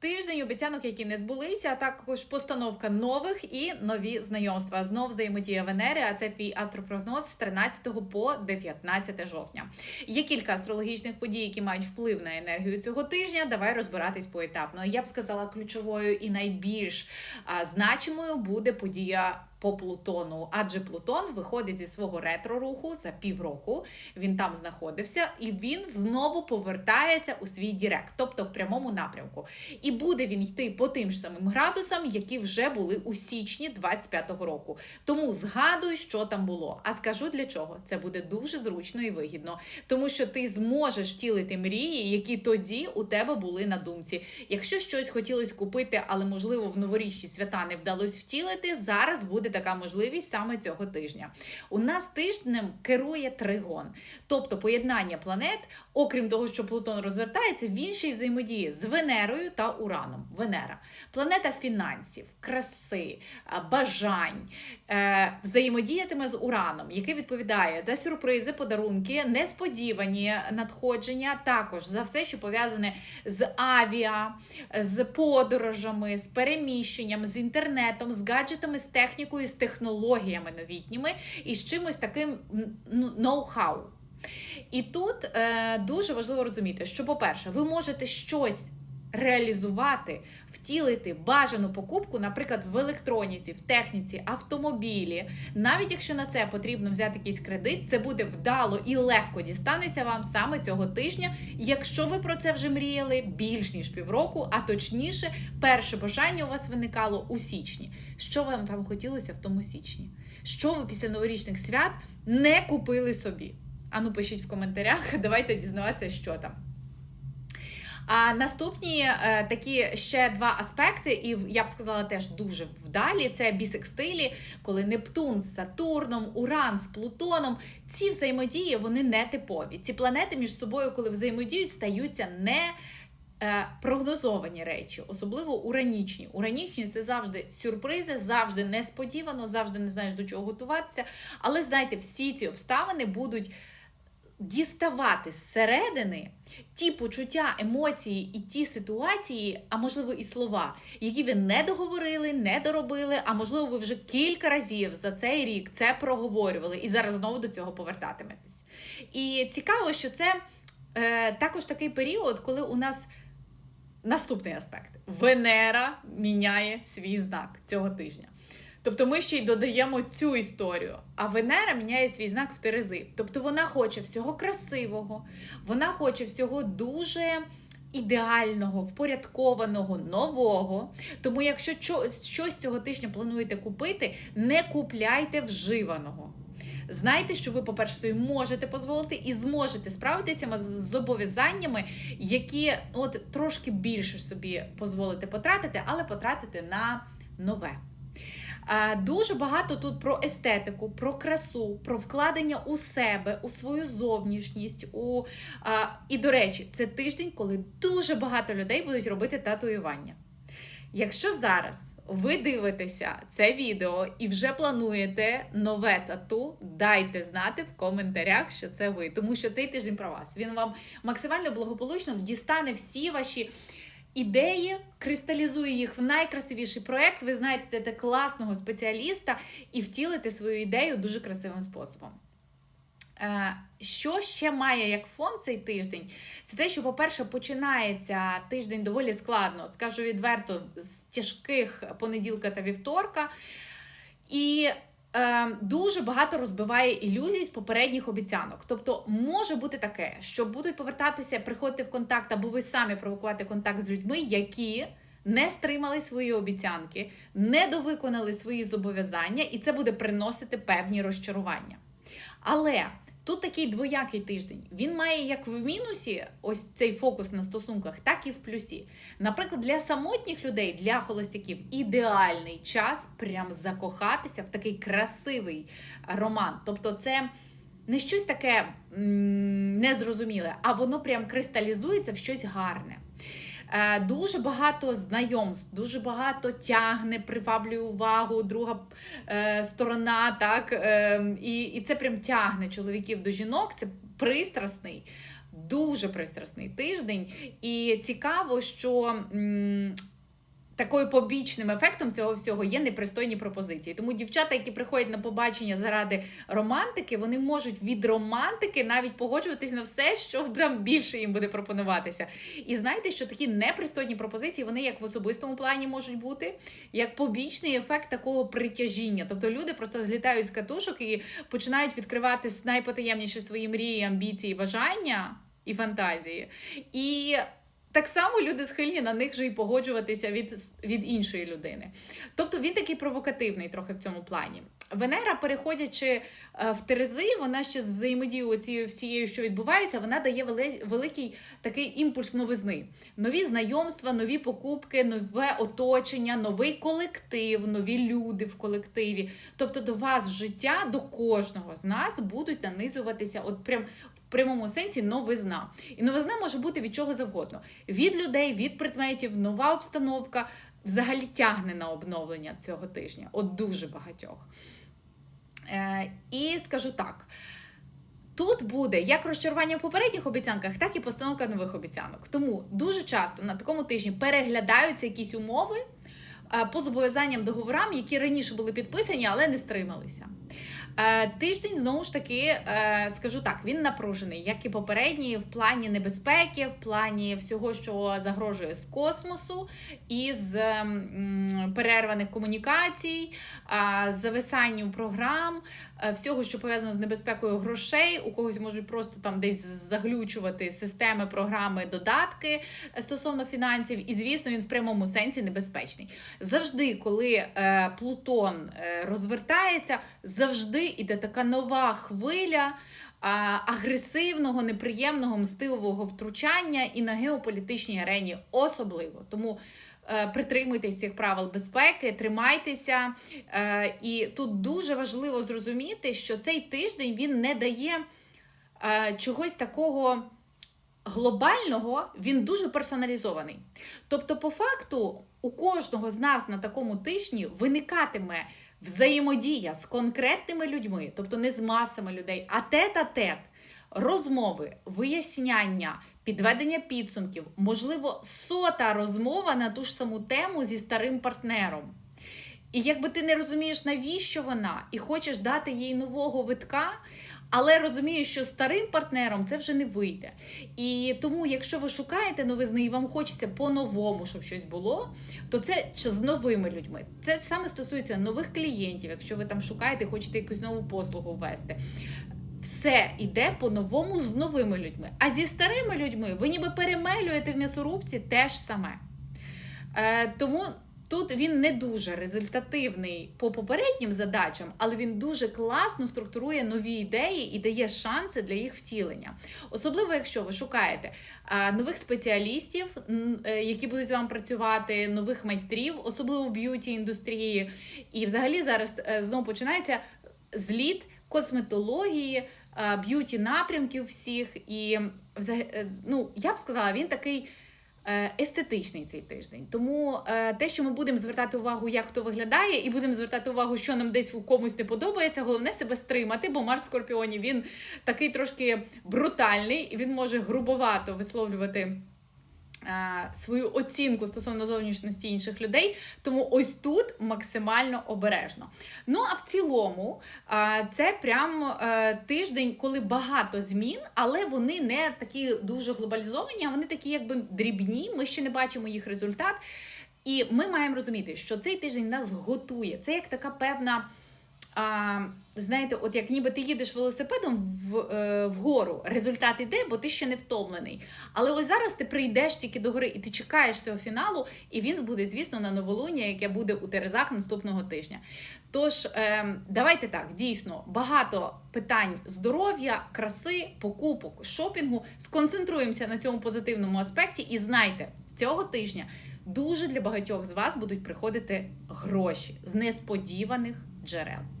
Тиждень обіцянок, які не збулися, а також постановка нових і нові знайомства. Знов взаємодія Венери. А це твій астропрогноз з 13 по 19 жовтня. Є кілька астрологічних подій, які мають вплив на енергію цього тижня. Давай розбиратись поетапно. Я б сказала, ключовою і найбільш значимою буде подія. По Плутону, адже Плутон виходить зі свого ретро-руху за півроку. Він там знаходився, і він знову повертається у свій Дірект, тобто в прямому напрямку. І буде він йти по тим ж самим градусам, які вже були у січні 25-го року. Тому згадуй, що там було. А скажу для чого. Це буде дуже зручно і вигідно, тому що ти зможеш втілити мрії, які тоді у тебе були на думці. Якщо щось хотілося купити, але можливо в новорічні свята не вдалося втілити, зараз буде така можливість саме цього тижня. У нас тижнем керує тригон, тобто поєднання планет, окрім того, що Плутон розвертається, він ще й взаємодіє з Венерою та Ураном. Венера планета фінансів, краси, бажань. Е, взаємодіятиме з Ураном, який відповідає за сюрпризи, подарунки, несподівані надходження, також за все, що пов'язане з авіа, з подорожами, з переміщенням, з інтернетом, з гаджетами, з технікою, з технологіями новітніми і з чимось таким ну, ноу-хау. І тут е, дуже важливо розуміти, що, по-перше, ви можете щось реалізувати, втілити бажану покупку, наприклад, в електроніці, в техніці, автомобілі. Навіть якщо на це потрібно взяти якийсь кредит, це буде вдало і легко дістанеться вам саме цього тижня, якщо ви про це вже мріяли більш ніж півроку, а точніше, перше бажання у вас виникало у січні. Що вам там хотілося в тому січні? Що ви після новорічних свят не купили собі? Ану, пишіть в коментарях, давайте дізнаватися, що там. А наступні е, такі ще два аспекти, і я б сказала теж дуже вдалі. Це бісекстилі, коли Нептун з Сатурном, Уран з Плутоном. Ці взаємодії вони не типові. Ці планети між собою, коли взаємодіють, стаються не е, прогнозовані речі, особливо уранічні. Уранічні це завжди сюрпризи, завжди несподівано, завжди не знаєш до чого готуватися. Але знаєте, всі ці обставини будуть діставати зсередини ті почуття, емоції і ті ситуації, а можливо і слова, які ви не договорили, не доробили, а можливо, ви вже кілька разів за цей рік це проговорювали і зараз знову до цього повертатиметесь. І цікаво, що це е, також такий період, коли у нас. Наступний аспект: Венера міняє свій знак цього тижня. Тобто ми ще й додаємо цю історію. А Венера міняє свій знак в Терези. Тобто вона хоче всього красивого, вона хоче всього дуже ідеального, впорядкованого, нового. Тому, якщо щось цього тижня плануєте купити, не купляйте вживаного. Знайте, що ви, по-перше, собі можете дозволити і зможете справитися з зобов'язаннями, які от трошки більше собі дозволите потратити, але потратити на нове. Дуже багато тут про естетику, про красу, про вкладення у себе, у свою зовнішність. У... І, до речі, це тиждень, коли дуже багато людей будуть робити татуювання. Якщо зараз ви дивитеся це відео і вже плануєте нове тату, дайте знати в коментарях, що це ви, тому що цей тиждень про вас. Він вам максимально благополучно дістане всі ваші ідеї, кристалізує їх в найкрасивіший проект. Ви знайдете класного спеціаліста і втілите свою ідею дуже красивим способом. Е, Що ще має як фон цей тиждень? Це те, що, по-перше, починається тиждень доволі складно, скажу відверто, з тяжких понеділка та вівторка. І дуже багато розбиває ілюзій з попередніх обіцянок. Тобто може бути таке, що будуть повертатися, приходити в контакт, або ви самі провокувати контакт з людьми, які не стримали свої обіцянки, не довиконали свої зобов'язання, і це буде приносити певні розчарування. Але тут такий двоякий тиждень. Він має як в мінусі ось цей фокус на стосунках, так і в плюсі. Наприклад, для самотніх людей, для холостяків ідеальний час прям закохатися в такий красивий роман. Тобто, це. Не щось таке незрозуміле, а воно прям кристалізується в щось гарне. Е, Дуже багато знайомств, дуже багато тягне, приваблює увагу, друга е, сторона, так, е, і, і це прям тягне чоловіків до жінок, це пристрасний, дуже пристрасний тиждень, і цікаво, що. Такою побічним ефектом цього всього є непристойні пропозиції. Тому дівчата, які приходять на побачення заради романтики, вони можуть від романтики навіть погоджуватись на все, що там більше їм буде пропонуватися. І знаєте, що такі непристойні пропозиції вони як в особистому плані можуть бути, як побічний ефект такого притяжіння. Тобто люди просто злітають з катушок і починають відкривати найпотаємніші свої мрії, амбіції, бажання і фантазії. І так само люди схильні на них же і погоджуватися від, від іншої людини. Тобто він такий провокативний трохи в цьому плані. Венера, переходячи е, в Терези, вона ще з взаємодією цією всією, що відбувається, вона дає великий такий імпульс новизни. Нові знайомства, нові покупки, нове оточення, новий колектив, нові люди в колективі. Тобто до вас життя, до кожного з нас будуть нанизуватися, от прям прямому сенсі новизна. І новизна може бути від чого завгодно: від людей, від предметів, нова обстановка. Взагалі тягне на обновлення цього тижня. От дуже багатьох. Е, і скажу так. Тут буде як розчарування в попередніх обіцянках, так і постановка нових обіцянок. Тому дуже часто на такому тижні переглядаються якісь умови е, по зобов'язанням договорам, які раніше були підписані, але не стрималися. Е, Тиждень знову ж таки, е, скажу так, він напружений, як і попередній, в плані небезпеки, в плані всього, що загрожує з космосу, із м, перерваних комунікацій, зависанню програм, е, всього, що пов'язано з небезпекою грошей. У когось можуть просто там десь заглючувати системи, програми, додатки стосовно фінансів. І звісно, він в прямому сенсі небезпечний. Завжди, коли Плутон розвертається, завжди іде така нова хвиля. Агресивного, неприємного, мстивого втручання і на геополітичній арені особливо. Тому е, притримуйтесь цих правил безпеки, тримайтеся. Е, і тут дуже важливо зрозуміти, що цей тиждень він не дає е, чогось такого глобального, він дуже персоналізований. Тобто, по факту, у кожного з нас на такому тижні виникатиме взаємодія з конкретними людьми, тобто не з масами людей, а тет-а-тет, розмови, виясняння, підведення підсумків, можливо, сота розмова на ту ж саму тему зі старим партнером. І якби ти не розумієш, навіщо вона, і хочеш дати їй нового витка, але розумієш, що старим партнером це вже не вийде. І тому, якщо ви шукаєте новизни і вам хочеться по-новому, щоб щось було, то це з новими людьми. Це саме стосується нових клієнтів, якщо ви там шукаєте, хочете якусь нову послугу ввести. Все йде по-новому з новими людьми. А зі старими людьми ви ніби перемелюєте в м'ясорубці те ж саме. Е, тому тут він не дуже результативний по попереднім задачам, але він дуже класно структурує нові ідеї і дає шанси для їх втілення. Особливо, якщо ви шукаєте нових спеціалістів, е, які будуть з вами працювати, нових майстрів, особливо в б'юті індустрії. І взагалі зараз е, знову починається зліт косметології, б'юті напрямків всіх. І е, ну, я б сказала, він такий. Е, Естетичний цей тиждень, тому е, те, що ми будемо звертати увагу, як хто виглядає, і будемо звертати увагу, що нам десь у комусь не подобається. Головне себе стримати, бо Марс в Скорпіоні він такий трошки брутальний, він може грубовато висловлювати свою оцінку стосовно зовнішності інших людей. Тому ось тут максимально обережно. Ну а в цілому е, це прям е, тиждень, коли багато змін, але вони не такі дуже глобалізовані, а вони такі, якби дрібні. Ми ще не бачимо їх результат. І ми маємо розуміти, що цей тиждень нас готує. Це як така певна. А, знаєте, от як ніби ти їдеш велосипедом в, е, вгору, результат іде, бо ти ще не втомлений. Але ось зараз ти прийдеш тільки до гори і ти чекаєш цього фіналу, і він буде, звісно, на новолуння, яке буде у Терезах наступного тижня. Тож, е, давайте так, дійсно, багато питань здоров'я, краси, покупок, шопінгу. Сконцентруємося на цьому позитивному аспекті і знайте, з цього тижня дуже для багатьох з вас будуть приходити гроші з несподіваних джерел.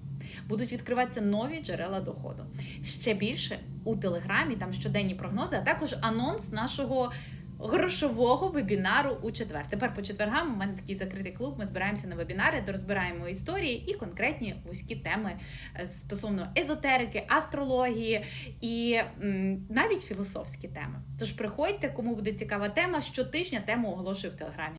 Будуть відкриватися нові джерела доходу. Ще більше у телеграмі, там щоденні прогнози, а також анонс нашого грошового вебінару у четвер. Тепер по четвергам у мене такий закритий клуб. Ми збираємося на вебінари, де розбираємо історії і конкретні вузькі теми е, стосовно езотерики, астрології і м, навіть філософські теми. Тож приходьте, кому буде цікава тема. Щотижня тему оголошую в телеграмі.